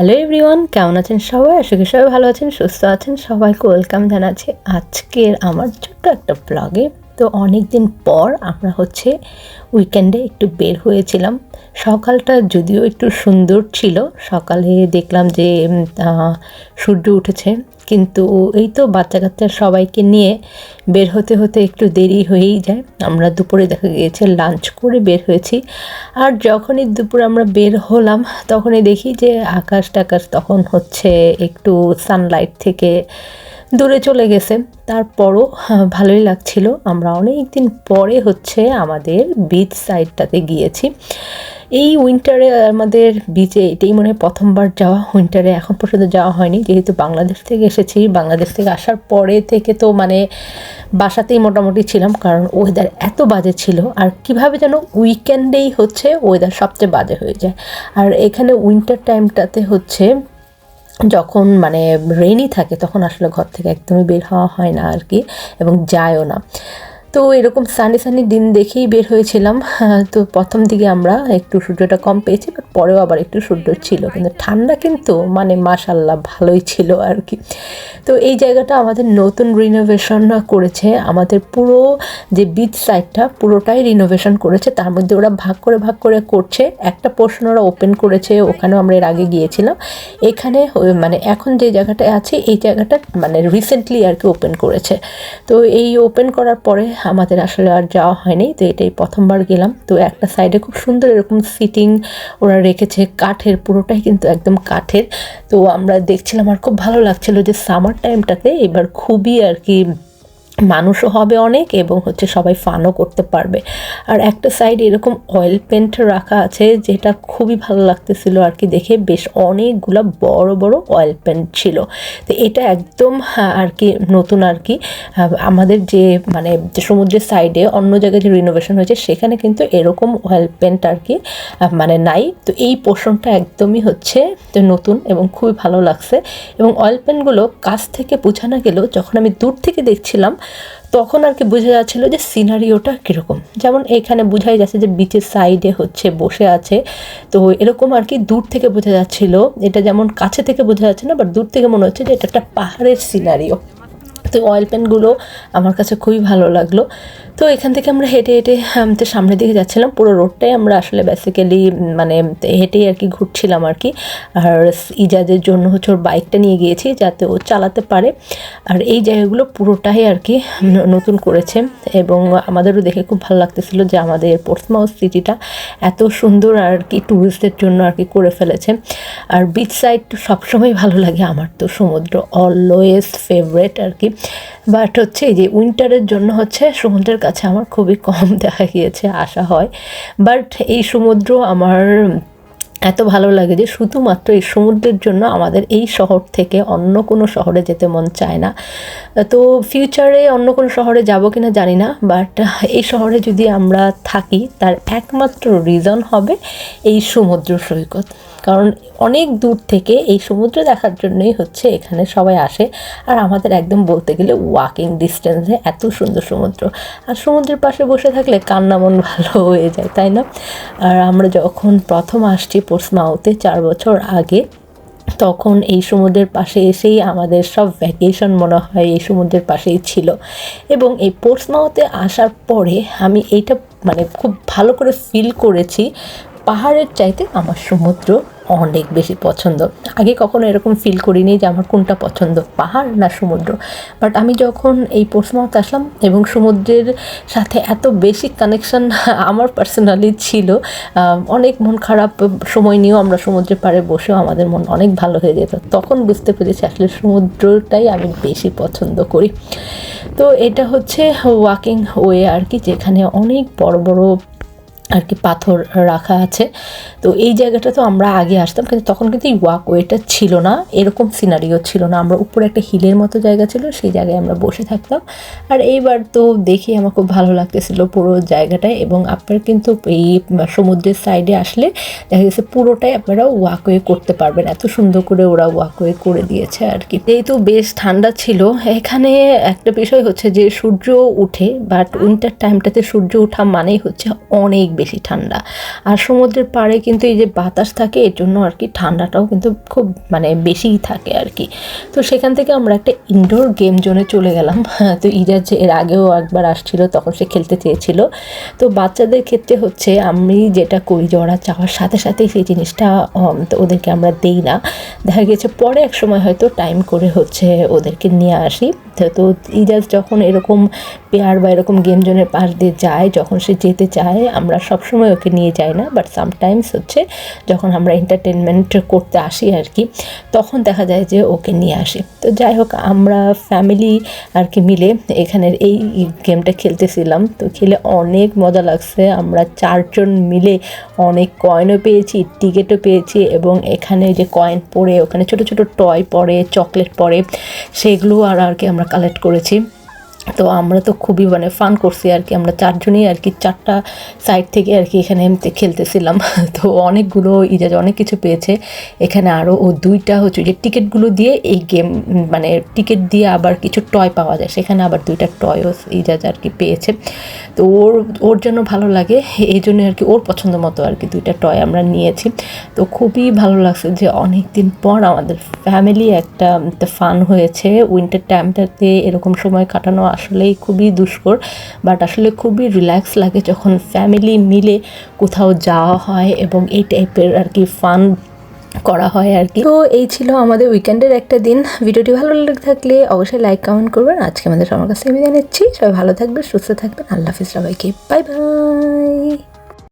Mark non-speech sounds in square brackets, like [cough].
Hello everyone কেমন আছেন সবাই? আশা করি সবাই ভালো আছেন, সুস্থ আছেন। সবাইকে ওয়েলকাম জানাচ্ছি আজকের আমার ছোট্ট একটা ব্লগে তো অনেক দিন পর আমরা হচ্ছে উইকেন্ডে একটু বের হয়েছিলাম। সকালটা যদিও একটু সুন্দর ছিল, সকালে দেখলাম যে সূর্য উঠেছে। কিন্তু এই তো বাচ্চা কাচ্চা সবাইকে নিয়ে বের হতে হতে একটু দেরি হয়েই যায়। আমরা দুপুরে দেখা গিয়েছে লাঞ্চ করে বের হয়েছি। আর যখনই দুপুরে আমরা বের হলাম, তখনই দেখি যে আকাশ টাকাশ তখন হচ্ছে একটু সানলাইট থেকে দূরে চলে গেছে। তারপরও হ্যাঁ, ভালোই লাগছিল। আমরা অনেক দিন পরে হচ্ছে আমাদের বিচ সাইডটাতে গিয়েছি। এই উইন্টারে আমাদের বিচে এটাই মনে হয় প্রথমবার যাওয়া। উইন্টারে এখন পর্যন্ত যাওয়া হয়নি। যেহেতু বাংলাদেশ থেকে এসেছি বাংলাদেশ থেকে আসার পরে থেকে তো মানে বাসাতেই মোটামুটি ছিলাম কারণ ওয়েদার এত বাজে ছিল। আর কীভাবে যেন উইকেন্ডেই হচ্ছে ওয়েদার সবচেয়ে বাজে হয়ে যায়। আর এখানে উইন্টার টাইমটাতে হচ্ছে যখন মানে রেনি থাকে, তখন আসলে ঘর থেকে একদমই বের হওয়া হয় না আর কি এবং যায়ও না। তো এরকম সানি সানি দিন দেখেই বের হয়েছিলাম। হ্যাঁ, তো প্রথম দিকে আমরা একটু সূর্যটা কম পেয়েছি বাট পরেও আবার একটু সূর্য ছিল। কিন্তু ঠান্ডা কিন্তু মানে মাসাল্লাহ ভালোই ছিল আর কি। তো এই জায়গাটা আমাদের নতুন রিনোভেশন করেছে। আমাদের পুরো যে বিচ সাইডটা পুরোটাই রিনোভেশন করেছে। তার মধ্যে ওরা ভাগ করে ভাগ করে করছে। একটা পোর্শন ওরা ওপেন করেছে ওখানেও আমরা এর আগে গিয়েছিলাম। এখানে মানে এখন যে জায়গাটায় আছে এই জায়গাটা মানে রিসেন্টলি আর কি ওপেন করেছে। তো এই ওপেন করার পরে আমাদের আসলে আর যাওয়া হয়নি, তো এটাই প্রথমবার গেলাম। তো একটা সাইডে খুব সুন্দর এরকম সিটিং ওরা রেখেছে, কাঠের পুরোটাই কিন্তু একদম কাঠের। তো আমরা দেখছিলাম আর খুব ভালো লাগছিল যে সামার টাইমটাতে এবার খুবই আর কি মানুষও হবে অনেক এবং হচ্ছে সবাই ফানও করতে পারবে। আর একটা সাইড এরকম অয়েল পেন্ট রাখা আছে যেটা খুবই ভালো লাগতেছিল আর কি দেখে বেশ অনেকগুলো বড় বড় অয়েল পেন্ট ছিল। তো এটা একদম হ্যাঁ, আর কি নতুন আর কি আমাদের যে মানে সমুদ্রের সাইডে অন্য জায়গায় যে রিনোভেশন হয়েছে সেখানে কিন্তু এরকম অয়েল পেন্ট আর কি মানে নাই। তো এই পোষণটা একদমই হচ্ছে নতুন এবং খুবই ভালো লাগছে। এবং অয়েল পেন্টগুলো কাছ থেকে বোঝানো গেলেও যখন আমি দূর থেকে দেখছিলাম তখন আর কি বোঝা যাচ্ছিল যে সিনারিওটা কীরকম। যেমন এখানে বোঝাই যাচ্ছে যে বিচের সাইডে হচ্ছে বসে আছে। তো এরকম আর কি দূর থেকে বোঝা যাচ্ছিল। এটা যেমন কাছে থেকে বোঝা যাচ্ছে না বাট দূর থেকে মনে হচ্ছে যে এটা একটা পাহাড়ের সিনারিও তো অয়েল পেনগুলো আমার কাছে খুবই ভালো লাগল। তো এখান থেকে আমরা হেঁটে হেঁটে আম, তো সামনের দিকে যাচ্ছিলাম। পুরো রোডটাই আমরা আসলে বেসিক্যালি মানে হেঁটেই আর কি ঘুরছিলাম আর কি। আর ইজাজের জন্য হচ্ছে ওর বাইকটা নিয়ে গিয়েছি যাতে ও চালাতে পারে। আর এই জায়গাগুলো পুরোটাই আর কি নতুন করেছে। এবং আমাদেরও দেখে খুব ভালো লাগতেছিল যে আমাদের পোর্টসমাউথ সিটিটা এত সুন্দর আর কি ট্যুরিস্টদের জন্য আর কি করে ফেলেছে। আর বিচ সাইড সবসময় ভালো লাগে আমার তো সমুদ্র অলওয়েজ ফেভারেট আর কি। বাট হচ্ছে এই যে উইন্টারের জন্য হচ্ছে সমুদ্রের কাছে আমার খুবই কম [laughs] দেখা গিয়েছে আসা হয়। বাট এই সমুদ্র আমার এত ভালো লাগে যে শুধুমাত্র এই সমুদ্রের জন্য আমাদের এই শহর থেকে অন্য কোনো শহরে যেতে মন চায় না। তো ফিউচারে অন্য কোনো শহরে যাব কিনা জানি না বাট এই শহরে যদি আমরা থাকি, তার একমাত্র রিজন হবে এই সমুদ্র সৈকত। কারণ অনেক দূর থেকে এই সমুদ্র দেখার জন্যই হচ্ছে এখানে সবাই আসে। আর আমাদের একদম বলতে গেলে ওয়াকিং ডিস্টেন্সে এত সুন্দর সমুদ্র। আর সমুদ্রের পাশে বসে থাকলে কান্না মন ভালো হয়ে যায়, তাই না? আর আমরা যখন প্রথম আসছি পোর্সমাউতে চার বছর আগে, তখন এই সমুদ্রের পাশে এসেই আমাদের সব ভ্যাকেশন মনে হয় এই সমুদ্রের পাশেই ছিল। এবং এই পোর্টসমাউথে আসার পরে আমি এইটা মানে খুব ভালো করে ফিল করেছি পাহাড়ের চাইতে আমার সমুদ্র অনেক বেশি পছন্দ। আগে কখনো এরকম ফিল করিনি যে আমার কোনটা পছন্দ, পাহাড় না সমুদ্র। বাট আমি যখন এই পোর্টসমাউথ আসলাম এবং সমুদ্রের সাথে এত বেশি কানেকশান আমার পার্সোনালি ছিল অনেক মন খারাপ সময় নিয়েও আমরা সমুদ্রের পাড়ে বসেও আমাদের মন অনেক ভালো হয়ে যেত। তখন বুঝতে পেরেছি আসলে সমুদ্রটাই আমি বেশি পছন্দ করি। তো এটা হচ্ছে ওয়াকিং ওয়ে আর কি, যেখানে অনেক বড় বড় আর কি পাথর রাখা আছে। তো এই জায়গাটা তো আমরা আগে আসতাম, কিন্তু তখন কিন্তু এই ওয়াকওয়েটা ছিল না, এরকম সিনারিও ছিল না। আমরা উপরে একটা হিলের মতো জায়গা ছিল, সেই জায়গায় আমরা বসে থাকতাম। আর এইবার তো দেখে আমার খুব ভালো লাগতেছিল পুরো জায়গাটায়, এবং আপনার কিন্তু এই সমুদ্রের সাইডে আসলে দেখা গেছে পুরোটাই আপনারা ওয়াকওয়ে করতে পারবেন। এত সুন্দর করে ওরা ওয়াকওয়ে করে দিয়েছে আর কি। যেহেতু বেশ ঠান্ডা ছিল। এখানে একটা বিষয় হচ্ছে যে সূর্য উঠে বাট উইন্টার টাইমটাতে সূর্য ওঠা মানেই হচ্ছে অনেক বেশি ঠান্ডা। আর সমুদ্রের পাড়ে কিন্তু এই যে বাতাস থাকে, এর জন্য আর কি ঠান্ডাটাও কিন্তু খুব মানে বেশিই থাকে আর কি। তো সেখান থেকে আমরা একটা ইনডোর গেম জোনে চলে গেলাম। [laughs] তো ইরাজ এর আগেও একবার আসছিল, তখন সে খেলতে চেয়েছিল। তো বাচ্চাদের ক্ষেত্রে হচ্ছে আমি যেটা করি যে ওরা চাওয়ার সাথে সাথেই সেই জিনিসটা ওদেরকে আমরা দেই না। দেখা গেছে পরে এক সময় হয়তো টাইম করে হচ্ছে ওদেরকে নিয়ে আসি। তো- ইরাজ যখন এরকম পেয়ার বা এরকম গেম জোনের পাশ দিয়ে যায়, যখন সে যেতে চায়, আমরা সবসময় ওকে নিয়ে যাই না বাট সামটাইমস হচ্ছে যখন আমরা এন্টারটেনমেন্ট করতে আসি আর কি, তখন দেখা যায় যে ওকে নিয়ে আসি। তো যাই হোক, আমরা ফ্যামিলি আর কি মিলে এখানের এই গেমটা খেলতেছিলাম। তো খেলে অনেক মজা লাগছে, আমরা চারজন মিলে অনেক কয়েনও পেয়েছি টিকিটও পেয়েছি এবং এখানে যে কয়েন পড়ে, ওখানে ছোট ছোট টয় পড়ে চকলেট পড়ে, সেগুলো আর আর কি আমরা কালেক্ট করেছি। তো আমরা তো খুবই মানে ফান করছি আর কি। আমরা চারজনেই আর কি চারটা সাইড থেকে আর কি এখানে খেলতেছিলাম। [laughs] তো অনেকগুলো ইজাজ, অনেক কিছু পেয়েছে। এখানে আরও ও দুইটা হচ্ছে যে টিকিটগুলো দিয়ে এই গেম মানে টিকিট দিয়ে আবার কিছু টয় পাওয়া যায়। সেখানে আবার দুইটা টয়ও ইজাজ আর কি পেয়েছে। তো ওর ওর জন্য ভালো লাগে। এই জন্য আর কি ওর পছন্দ মতো আর কি দুইটা টয় আমরা নিয়েছি। তো খুবই ভালো লাগছে যে অনেক দিন পর আমাদের ফ্যামিলি একটা ফান হয়েছে। উইন্টার টাইমটাতে এরকম সময় কাটানো আসলেই খুবই দুষ্কর বাট আসলে খুবই রিল্যাক্স লাগে যখন ফ্যামিলি মিলে কোথাও যাওয়া হয় এবং এই টাইপের আর কি ফান করা হয় আর কি। তো এই ছিল আমাদের উইকেন্ডের একটা দিন। ভিডিওটি ভালো লেগে থাকলে অবশ্যই লাইক কমেন্ট করবেন। আজকে আমাদের সবার কাছে আমি জানাচ্ছি, সবাই ভালো থাকবেন, সুস্থ থাকবেন। আল্লাহ হাফিজ সবাইকে। Bye bye